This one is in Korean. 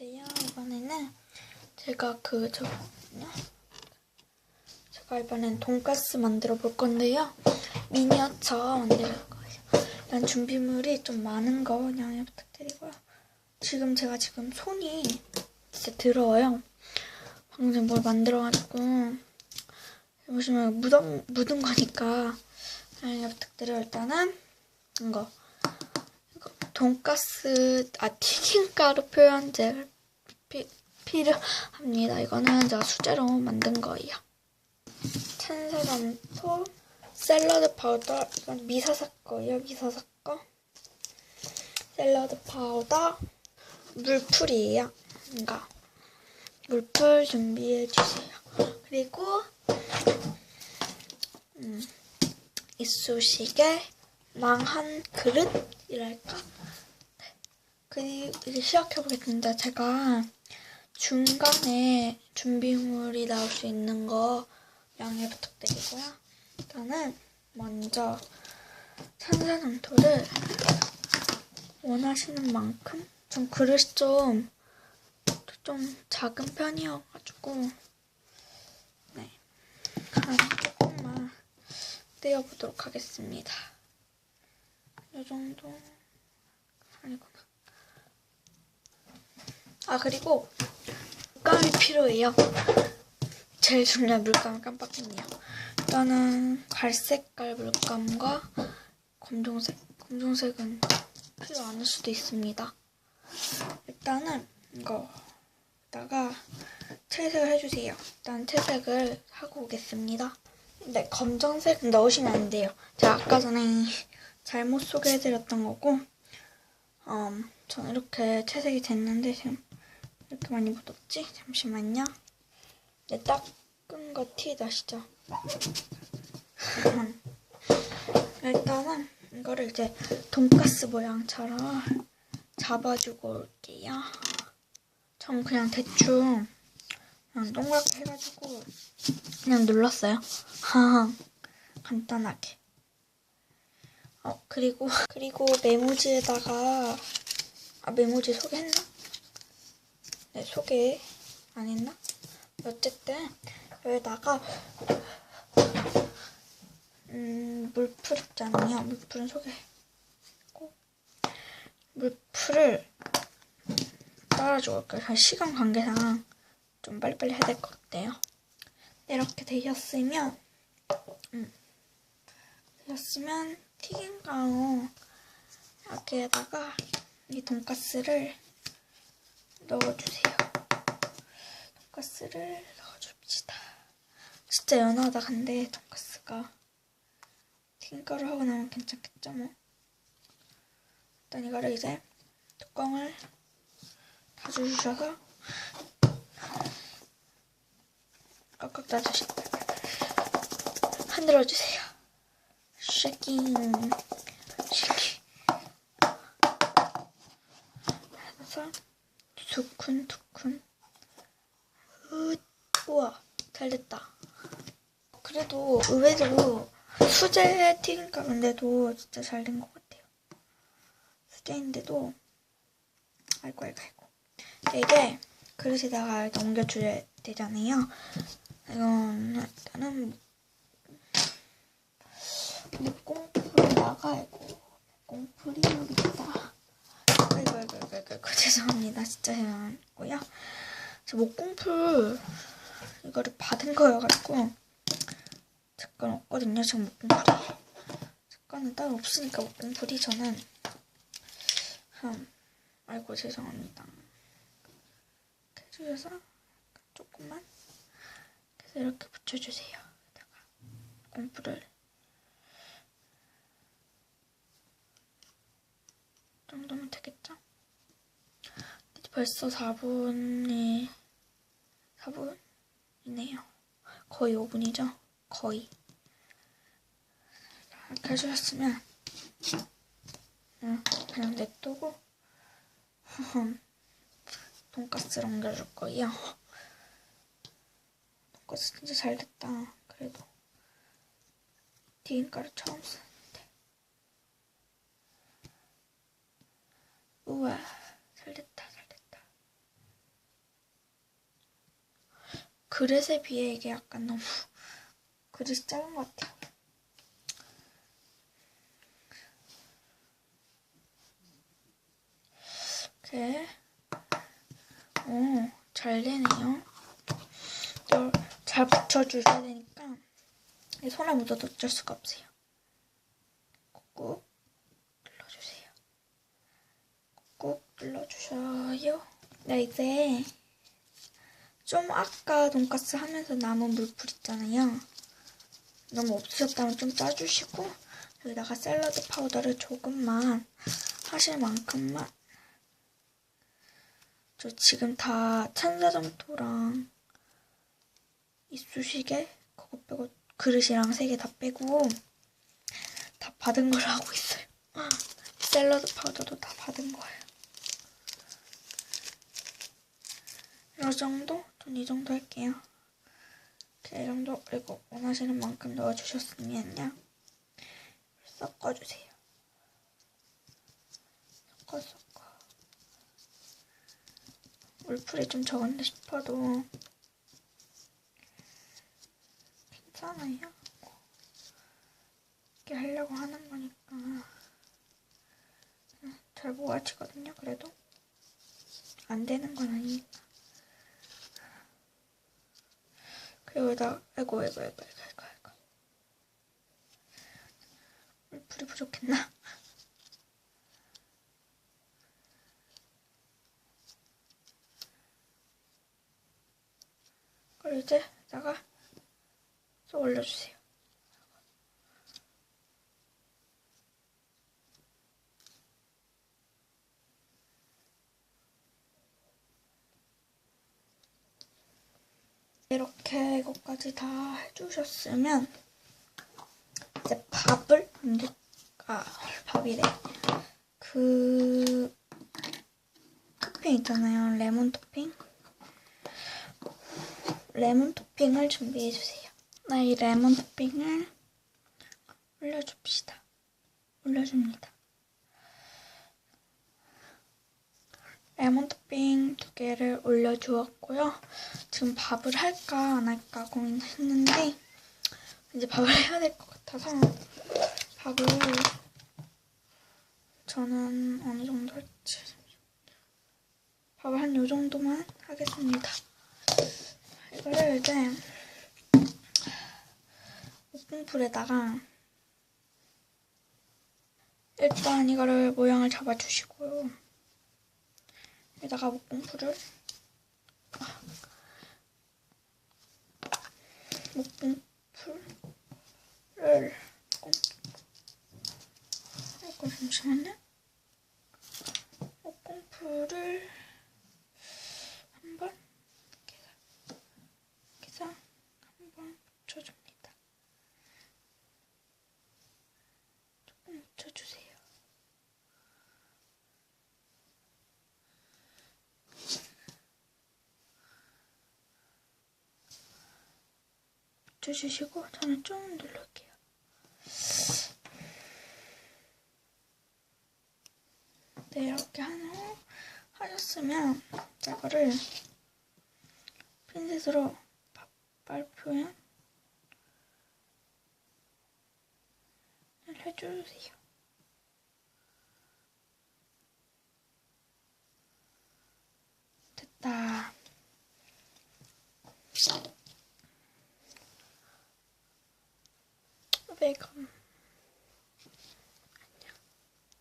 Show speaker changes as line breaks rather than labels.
안녕하세요. 이번에는 제가 그 저거요. 제가 이번엔 돈가스 만들어 볼 건데요. 미니어처 만들 거예요. 이런 준비물이 좀 많은 거 양해 부탁드리고요. 지금 제가 지금 손이 진짜 더러워요. 방금 뭘 만들어가지고 보시면 묻은 묻은 거니까 양해 부탁드려요. 일단은 이거. 돈가스 아 튀김가루 표현제를 피, 필요합니다. 이거는 제가 수제로 만든 거예요. 찬사람토 샐러드 파우더 이건 미사사 거예요. 미사사 거 샐러드 파우더 물풀이에요. 그러니까 물풀 준비해 주세요. 그리고 음, 이쑤시개 망한 그릇이랄까? 네. 그리고 이제 시작해보겠습니다. 제가 중간에 준비물이 나올 수 있는 거 양해 부탁드리고요. 일단은 먼저 산사점토를 원하시는 만큼 좀 그릇이 좀, 좀 작은 편이어가지고 네. 한 조금만 떼어보도록 하겠습니다. 이 정도 아니구나. 아 그리고 물감이 필요해요. 제일 중요한 물감을 깜빡했네요. 일단은 갈색깔 물감과 검정색. 검정색은 필요 않을 수도 있습니다. 일단은 이거다가 채색을 해주세요. 일단 채색을 하고 오겠습니다. 네, 검정색 넣으시면 안 돼요. 제가 아까 전에 잘못 소개해드렸던 거고, 음, 전 이렇게 채색이 됐는데 지금 이렇게 많이 묻었지? 잠시만요. 네, 닦은 거 티 나시죠? 일단은 이거를 이제 돈가스 모양처럼 잡아주고 올게요. 전 그냥 대충 그냥 동그랗게 해가지고 그냥 눌렀어요. 간단하게. 어 그리고 그리고 메모지에다가 아 메모지 소개했나? 네 소개 안 했나? 어쨌든 여기다가 음 물풀 있잖아요. 물풀은 소개했고 물풀을 따라주고 올게요. 시간 관계상 좀 빨리빨리 해야 될 것 같아요. 이렇게 되셨으면 음, 되셨으면 튀김가루 여기에다가 이 돈가스를 넣어주세요. 돈가스를 넣어줍시다. 진짜 연하다 근데 돈가스가 튀김가루 하고 나면 괜찮겠죠 뭐. 일단 이거를 이제 뚜껑을 닫아주셔서 꽉꽉 닫으시 흔들어주세요. 쉐킹 해서 으 우와 잘 됐다. 그래도 의외로 수제 튀김가루인데도 진짜 잘 된 것 같아요. 수제인데도 아이고 아이고 아이고 이게 그릇에다가 넘겨줘야 되잖아요. 이건 일단은 목공풀 나가고 목공풀이 여기 있다. 아이고 아이고 아이고 죄송합니다. 진짜 죄송하고요. 저 목공풀 이거를 받은 거여가지고 잠깐 없거든요. 지금 목공풀이 잠깐은 따로 없으니까 목공풀이 저는 음, 아이고 죄송합니다. 해주셔서 조금만 그래서 이렇게 붙여주세요. 여기다가 공풀을 이 정도면 되겠죠? 이제 벌써 4분이 4분이네요. 거의 5분이죠? 거의 이렇게 해주셨으면 응, 그냥 냅두고 돈가스를 옮겨줄 거예요. 돈가스 진짜 잘 됐다. 그래도 튀김가루 처음 쓰는데. 우와, 잘 됐다, 잘 됐다. 그릇에 비해 이게 약간 너무 그릇이 작은 것 같아요. 이렇게 오, 잘 되네요. 잘 붙여주셔야 되니까 이 손에 묻어도 어쩔 수가 없어요. 꾹꾹 눌러주세요. 꾹 눌러주셔요. 네, 이제 좀 아까 돈까스 하면서 남은 물풀 있잖아요. 너무 없으셨다면 좀 짜주시고 여기다가 샐러드 파우더를 조금만 하실 만큼만 저 지금 다 찬사점토랑 이쑤시개 그거 빼고 그릇이랑 세 개 다 빼고 다 받은 걸 하고 있어요. 샐러드 파우더도 다 받은 거예요. 이 정도? 전 이 정도 할게요. 이 정도 그리고 원하시는 만큼 넣어주셨으면요. 섞어주세요. 섞어 섞어. 물풀이 좀 적은데 싶어도 괜찮아요. 이렇게 하려고 하는 거니까 잘 모아지거든요. 그래도 안 되는 건 아니니까. 여기다 아이고 아이고 아이고 아이고 아이고 물풀이 부족했나? 그리고 이제 여기다가 또 올려주세요. 이렇게 이것까지 다 해주셨으면 이제 밥을 만들 아 밥이래 그 토핑 있잖아요 레몬 토핑 레몬 토핑을 준비해 주세요. 나이 레몬 토핑을 올려줍시다. 올려줍니다. 레몬 토핑 두 개를 올려주었고요. 지금 밥을 할까 안 할까 고민했는데 이제 밥을 해야 될 것 같아서 밥을 저는 어느 정도 할지 밥을 한 요 정도만 하겠습니다. 이거를 이제 오븐풀에다가 일단 이거를 모양을 잡아주시고요. 여기다가 목공풀을 목공풀을 아이고 잠시만요. 목공풀을 한번 이렇게 한번 붙여줍니다. 조금 붙여주세요. 붙여 주시고 저는 좀 누를게요. 네, 이렇게 한 후 하셨으면 이거를 핀셋으로 밥발 표현 해주세요. 됐다. bacon.